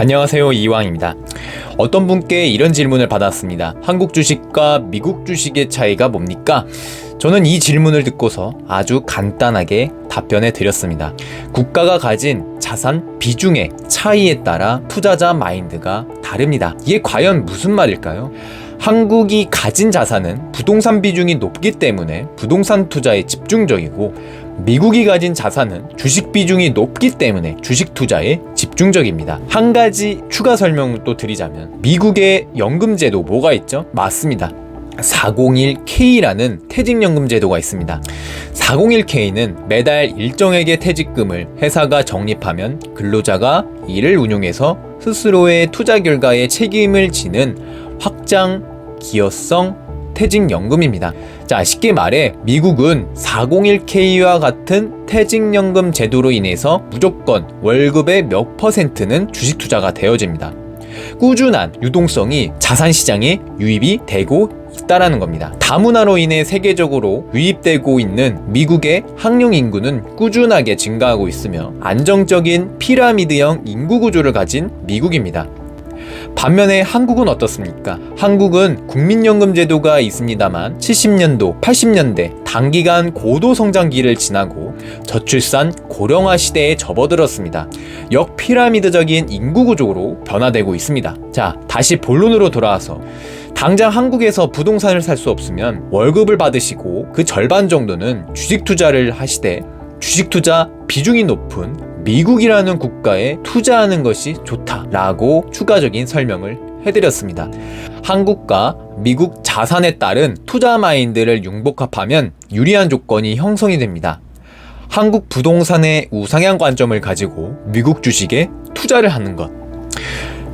안녕하세요 이왕입니다. 어떤 분께 이런 질문을 받았습니다. 한국 주식과 미국 주식의 차이가 뭡니까? 저는 이 질문을 듣고서 아주 간단하게 답변해 드렸습니다. 국가가 가진 자산 비중의 차이에 따라 투자자 마인드가 다릅니다. 이게 과연 무슨 말일까요? 한국이 가진 자산은 부동산 비중이 높기 때문에 부동산 투자에 집중적이고 미국이 가진 자산은 주식 비중이 높기 때문에 주식 투자에 집중적입니다. 한 가지 추가 설명을 또 드리자면 미국의 연금 제도 뭐가 있죠? 맞습니다. 401k라는 퇴직연금 제도가 있습니다. 401k는 매달 일정액의 퇴직금을 회사가 적립하면 근로자가 이를 운용해서 스스로의 투자 결과에 책임을 지는 확장 기여성 퇴직연금입니다. 자, 쉽게 말해 미국은 401k와 같은 퇴직연금 제도로 인해서 무조건 월급의 몇 퍼센트는 주식 투자가 되어집니다. 꾸준한 유동성이 자산 시장에 유입이 되고 있다라는 겁니다. 다문화로 인해 세계적으로 유입되고 있는 미국의 학령 인구는 꾸준하게 증가하고 있으며 안정적인 피라미드형 인구 구조를 가진 미국입니다. 반면에 한국은 어떻습니까? 한국은 국민연금 제도가 있습니다만 70년도, 80년대 단기간 고도 성장기를 지나고 저출산 고령화 시대에 접어들었습니다. 역피라미드적인 인구 구조로 변화되고 있습니다. 자, 다시 본론으로 돌아와서 당장 한국에서 부동산을 살 수 없으면 월급을 받으시고 그 절반 정도는 주식 투자를 하시되 주식 투자 비중이 높은 미국이라는 국가에 투자하는 것이 좋다라고 추가적인 설명을 해드렸습니다. 한국과 미국 자산에 따른 투자 마인드를 융복합하면 유리한 조건이 형성이 됩니다. 한국 부동산의 우상향 관점을 가지고 미국 주식에 투자를 하는 것.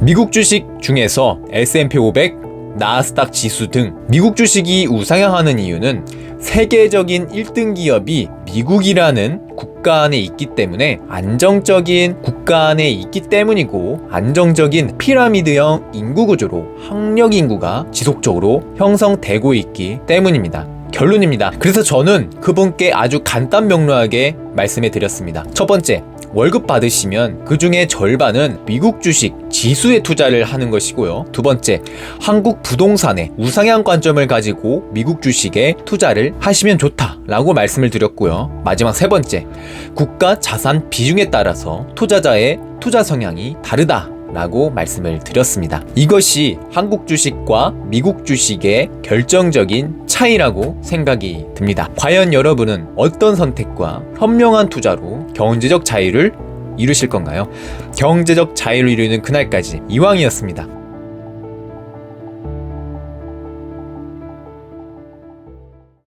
미국 주식 중에서 S&P 500, 나스닥 지수 등 미국 주식이 우상향하는 이유는 세계적인 1등 기업이 미국이라는 국가 안에 있기 때문에 안정적인 국가 안에 있기 때문이고 안정적인 피라미드형 인구 구조로 학력 인구가 지속적으로 형성되고 있기 때문입니다. 결론입니다. 그래서 저는 그분께 아주 간단 명료하게 말씀해 드렸습니다. 첫 번째, 월급 받으시면 그 중에 절반은 미국 주식 지수에 투자를 하는 것이고요. 두 번째, 한국 부동산의 우상향 관점을 가지고 미국 주식에 투자를 하시면 좋다라고 말씀을 드렸고요. 마지막 세 번째, 국가 자산 비중에 따라서 투자자의 투자 성향이 다르다. 라고 말씀을 드렸습니다. 이것이 한국 주식과 미국 주식의 결정적인 차이라고 생각이 듭니다. 과연 여러분은 어떤 선택과 현명한 투자로 경제적 자유를 이루실 건가요? 경제적 자유를 이루는 그날까지 이왕이었습니다.